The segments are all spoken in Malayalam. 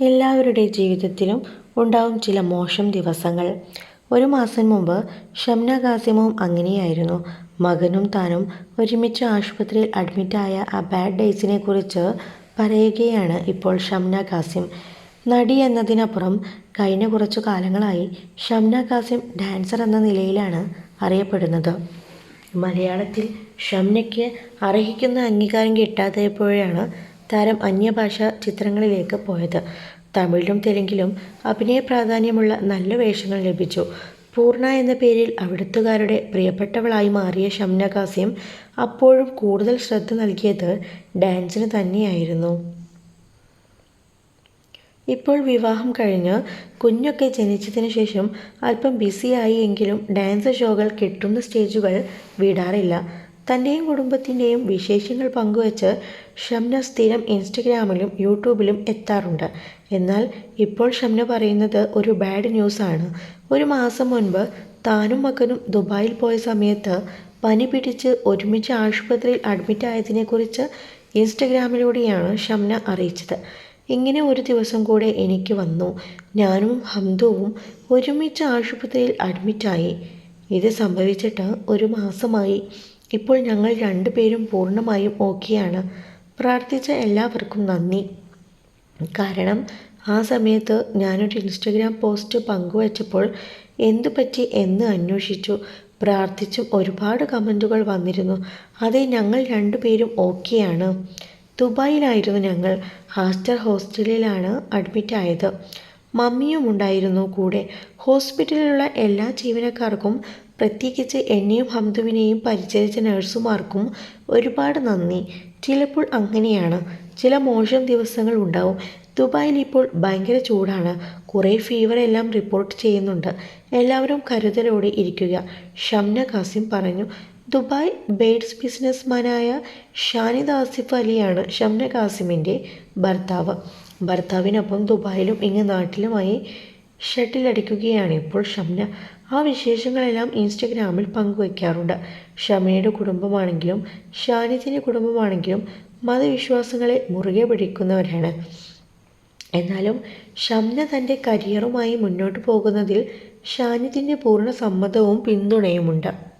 എല്ലാവരുടെ ജീവിതത്തിലും ഉണ്ടാവും ചില മോശം ദിവസങ്ങൾ. ഒരു മാസം മുമ്പ് ഷംന കാസിമും അങ്ങനെയായിരുന്നു. മകനും താനും ഒരുമിച്ച് ആശുപത്രിയിൽ അഡ്മിറ്റായ ആ ബാഡ് ഡേയ്സിനെ കുറിച്ച് പറയുകയാണ് ഇപ്പോൾ ഷംന കാസിം നടി എന്നതിനപ്പുറം കഴിഞ്ഞ കുറച്ചു കാലങ്ങളായി ഷംന കാസിം ഡാൻസർ എന്ന നിലയിലാണ് അറിയപ്പെടുന്നത്. മലയാളത്തിൽ ഷംനയ്ക്ക് അർഹിക്കുന്ന അംഗീകാരം കിട്ടാതായപ്പോഴാണ് താരം അന്യഭാഷ ചിത്രങ്ങളിലേക്ക് പോയത്. തമിഴിലും തെലുങ്കിലും അഭിനയ പ്രാധാന്യമുള്ള നല്ല വേഷങ്ങൾ ലഭിച്ചു. പൂർണ എന്ന പേരിൽ അവിടുത്തുകാരുടെ പ്രിയപ്പെട്ടവളായി മാറിയ ഷംന അപ്പോഴും കൂടുതൽ ശ്രദ്ധ നൽകിയത് ഡാൻസിന് തന്നെയായിരുന്നു. ഇപ്പോൾ വിവാഹം കഴിഞ്ഞ് കുഞ്ഞൊക്കെ ജനിച്ചതിന് ശേഷം അല്പം ബിസിയായി എങ്കിലും ഡാൻസ് ഷോകൾ കിട്ടുന്ന സ്റ്റേജുകൾ വിടാറില്ല. തന്റെയും കുടുംബത്തിന്റെയും വിശേഷങ്ങൾ പങ്കുവച്ച് ഷംന സ്ഥിരം ഇൻസ്റ്റഗ്രാമിലും യൂട്യൂബിലും എത്താറുണ്ട്. എന്നാൽ ഇപ്പോൾ ഷംന പറയുന്നത് ഒരു ബാഡ് ന്യൂസാണ്. ഒരു മാസം മുൻപ് താനും മകനും ദുബായിൽ പോയ സമയത്ത് പനി പിടിച്ച് ഒരുമിച്ച് ആശുപത്രിയിൽ അഡ്മിറ്റായതിനെക്കുറിച്ച് ഇൻസ്റ്റഗ്രാമിലൂടെയാണ് ഷംന അറിയിച്ചത്. ഇങ്ങനെ ഒരു ദിവസം കൂടെ എനിക്ക് വന്നു. ഞാനും ഹംദുവും ഒരുമിച്ച് ആശുപത്രിയിൽ അഡ്മിറ്റായി ഇത് സംഭവിച്ചിട്ട് ഒരു മാസമായി. ഇപ്പോൾ ഞങ്ങൾ രണ്ടുപേരും പൂർണമായും ഓക്കെയാണ്. പ്രാർത്ഥിച്ച എല്ലാവർക്കും നന്ദി. കാരണം ആ സമയത്ത് ഞാനൊരു ഇൻസ്റ്റഗ്രാം പോസ്റ്റ് പങ്കുവച്ചപ്പോൾ എന്തു പറ്റി എന്ന് അന്വേഷിച്ചു. പ്രാർത്ഥിച്ചും ഒരുപാട് കമന്റുകൾ വന്നിരുന്നു. അതെ ഞങ്ങൾ രണ്ടുപേരും ഓക്കെയാണ്. ദുബായിലായിരുന്നു ഞങ്ങൾ. ഹാസ്റ്റർ ഹോസ്റ്റലിലാണ് അഡ്മിറ്റ് ആയത് മമ്മിയും ഉണ്ടായിരുന്നു കൂടെ. ഹോസ്പിറ്റലിലുള്ള എല്ലാ ജീവനക്കാർക്കും പ്രത്യേകിച്ച് എന്നെയും ഹംദുവിനെയും പരിചരിച്ച നഴ്സുമാർക്കും ഒരുപാട് നന്ദി. ചിലപ്പോൾ അങ്ങനെയാണ്. ചില മോശം ദിവസങ്ങൾ ഉണ്ടാവും. ദുബായിൽ ഇപ്പോൾ ഭയങ്കര ചൂടാണ്. കുറേ ഫീവർ എല്ലാം റിപ്പോർട്ട് ചെയ്യുന്നുണ്ട്. എല്ലാവരും കരുതലോടെ ഇരിക്കുക. ഷംന കാസിം പറഞ്ഞു ദുബായ് ബേഡ്സ് ബിസിനസ്മാനായ ഷാനിദ് ആസിഫ് അലിയാണ് ഷംന കാസിമിന്റെ ഭർത്താവ്. ഭർത്താവിനൊപ്പം ദുബായിലും ഇങ്ങ് നാട്ടിലുമായി ഷട്ടിലടിക്കുകയാണ് ഇപ്പോൾ ഷംന. ആ വിശേഷങ്ങളെല്ലാം ഇൻസ്റ്റഗ്രാമിൽ പങ്കുവയ്ക്കാറുണ്ട് ഷമയുടെ കുടുംബമാണെങ്കിലും ഷാനിദിന്റെ കുടുംബമാണെങ്കിലും മതവിശ്വാസങ്ങളെ മുറുകെ പിടിക്കുന്നവരാണ്. എന്നാലും ഷംന തന്റെ കരിയറുമായി മുന്നോട്ട് പോകുന്നതിൽ ഷാനിദിന്റെ പൂർണ സമ്മതവും പിന്തുണയുമുണ്ട്.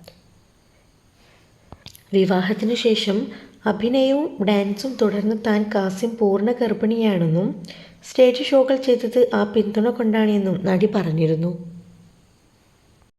വിവാഹത്തിനു ശേഷം അഭിനയവും ഡാൻസും തുടർന്ന് താൻ കാസിം പൂർണ ഗർഭിണിയാണെന്നും സ്റ്റേജ് ഷോകൾ ചെയ്തത് ആ പിന്തുണ കൊണ്ടാണെന്നും നടി പറഞ്ഞിരുന്നു.